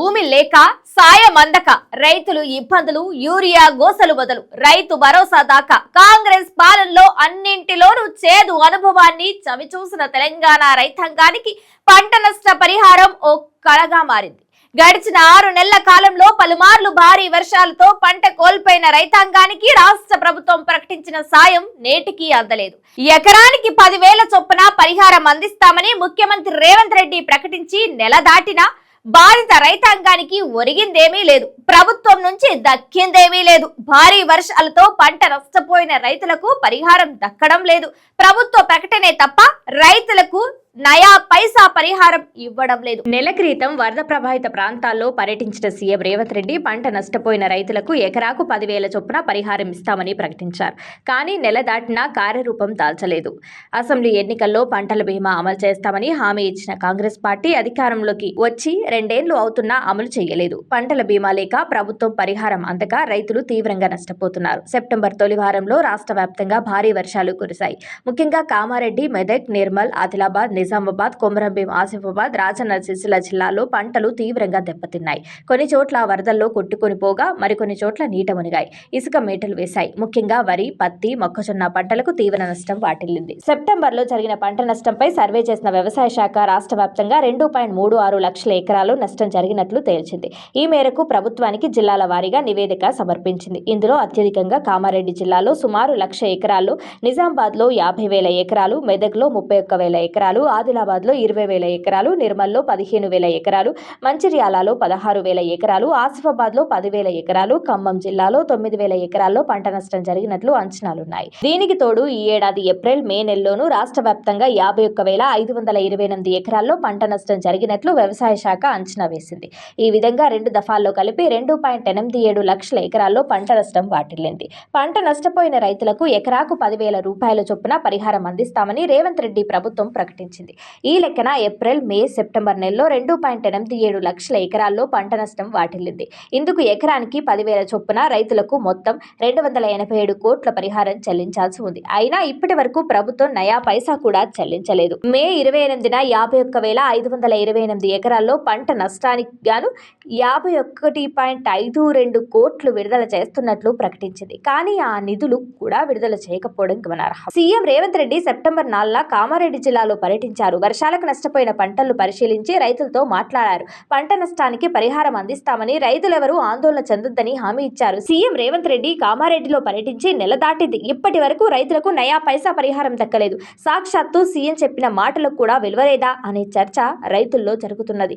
భూమి లేక సాయం అందక రైతులు ఇబ్బందులు యూరియా గోసలు బదులు రైతు భరోసా దాకా. కాంగ్రెస్ పాలనలో అన్నింటిలోనూ చేదు అనుభవాన్ని చవిచూసిన తెలంగాణ రైతాంగానికి పంట నష్ట పరిహారం ఓ కళగా మారింది. గడిచిన ఆరు నెలల కాలంలో పలుమార్లు భారీ వర్షాలతో పంట కోల్పోయిన రైతాంగానికి రాష్ట్ర ప్రభుత్వం ప్రకటించిన సాయం నేటికీ అందలేదు. ఎకరానికి పదివేల చొప్పున పరిహారం అందిస్తామని ముఖ్యమంత్రి రేవంత్ రెడ్డి ప్రకటించి నెల దాటినా బాధిత రైతాంగానికి ఒరిగిందేమీ లేదు. ప్రభుత్వం నుంచి దక్కిందేమీ లేదు. భారీ వర్షాలతో పంట నష్టపోయిన రైతులకు పరిహారం దక్కడం లేదు. ప్రభుత్వ ప్రకటనే తప్ప రైతులకు నయా పైసా పరిహారం ఇవ్వడం లేదు. నెల క్రితం వరద ప్రభావిత ప్రాంతాల్లో పర్యటించిన సీఎం రేవంత్ రెడ్డి పంట నష్టపోయిన రైతులకు ఎకరాకు పదివేల చొప్పున పరిహారం ఇస్తామని ప్రకటించారు. కానీ నెల దాటినా కార్యరూపం దాల్చలేదు. అసెంబ్లీ ఎన్నికల్లో పంటల బీమా అమలు చేస్తామని హామీ ఇచ్చిన కాంగ్రెస్ పార్టీ అధికారంలోకి వచ్చి రెండేళ్ళు అవుతున్నా అమలు చేయలేదు. పంటల బీమా లేక ప్రభుత్వం పరిహారం అందక రైతులు తీవ్రంగా నష్టపోతున్నారు. సెప్టెంబర్ తొలి వారంలో రాష్ట్ర వ్యాప్తంగా భారీ వర్షాలు కురిశాయి. ముఖ్యంగా కామారెడ్డి మెదక్ నిర్మల్ ఆదిలాబాద్ నిజామాబాద్ కొమరంభీం ఆసిఫాబాద్ రాజన్న సిరిసిల్ల జిల్లాలో పంటలు తీవ్రంగా దెబ్బతిన్నాయి. కొన్ని చోట్ల వరదల్లో కొట్టుకొని పోగా మరికొన్ని చోట్ల నీట మునిగాయి. ఇసుక మేటలు వేశాయి. ముఖ్యంగా వరి పత్తి మొక్కజొన్న పంటలకు తీవ్ర నష్టం వాటిల్లింది. సెప్టెంబర్లో జరిగిన పంట నష్టంపై సర్వే చేసిన వ్యవసాయ శాఖ రాష్ట్ర వ్యాప్తంగా రెండు పాయింట్ మూడు ఆరు లక్షల ఎకరాలు నష్టం జరిగినట్లు తేల్చింది. ఈ మేరకు ప్రభుత్వానికి జిల్లాల వారీగా నివేదిక సమర్పించింది. ఇందులో అత్యధికంగా కామారెడ్డి జిల్లాలో సుమారు లక్ష ఎకరాలు నిజామాబాద్లో యాభై వేల ఎకరాలు మెదక్లో ముప్పై ఒక్క వేల ఎకరాలు ఆదిలాబాద్లో ఇరవై వేల ఎకరాలు నిర్మల్లో పదిహేను వేల ఎకరాలు మంచిర్యాలలో పదహారు వేల ఎకరాలు ఆసిఫాబాద్లో పదివేల ఎకరాలు ఖమ్మం జిల్లాలో తొమ్మిది వేల ఎకరాల్లో పంట నష్టం జరిగినట్లు అంచనాలున్నాయి. దీనికి తోడు ఈ ఏడాది ఏప్రిల్ మే నెలలోనూ రాష్ట్ర వ్యాప్తంగా యాభై ఒక్క వేల ఐదు వందల ఇరవై ఎనిమిది ఎకరాల్లో పంట నష్టం జరిగినట్లు వ్యవసాయ శాఖ అంచనా వేసింది. ఈ విధంగా రెండు దఫాల్లో కలిపి రెండు పాయింట్ ఎనిమిది ఏడు లక్షల ఎకరాల్లో పంట నష్టం వాటిల్లింది. పంట నష్టపోయిన రైతులకు ఎకరాకు పదివేల రూపాయల చొప్పున పరిహారం అందిస్తామని రేవంత్ రెడ్డి ప్రభుత్వం ప్రకటించింది. ఈ లెక్కన ఏప్రిల్ మే సెప్టెంబర్ నెలలో రెండు పాయింట్ ఎనిమిది ఏడు లక్షల ఎకరాల్లో పంట నష్టం వాటిల్లింది. ఇందుకు ఎకరానికి పదివేల చొప్పున రైతులకు మొత్తం రెండు వందల ఎనభై ఏడు కోట్ల పరిహారం చెల్లించాల్సి ఉంది. అయినా ఇప్పటి వరకు ప్రభుత్వం నయా పైసా కూడా చెల్లించలేదు. మే ఇరవై ఎనిమిదిన యాభై ఒక్క వేల ఐదు వందల ఇరవై ఎనిమిది ఎకరాల్లో పంట నష్టానికి గాను యాభై ఒకటి పాయింట్ ఐదు రెండు కోట్లు విడుదల చేస్తున్నట్లు ప్రకటించింది. కానీ ఆ నిధులు కూడా విడుదల చేయకపోవడం గమనార్హం. సీఎం రేవంత్ రెడ్డి సెప్టెంబర్ నాలుగున కామారెడ్డి జిల్లాలో పర్యటించారు వర్షాలకు నష్టపోయిన పంటలను పరిశీలించి రైతులతో మాట్లాడారు. పంట నష్టానికి పరిహారం అందిస్తామని రైతులెవరూ ఆందోళన చెందొద్దని హామీ ఇచ్చారు. సీఎం రేవంత్ రెడ్డి కామారెడ్డిలో పర్యటించి నెల దాటింది. ఇప్పటి వరకు రైతులకు నయా పైసా పరిహారం దక్కలేదు. సాక్షాత్తు సీఎం చెప్పిన మాటలకు కూడా విలువలేదా అనే చర్చ రైతుల్లో జరుగుతున్నది.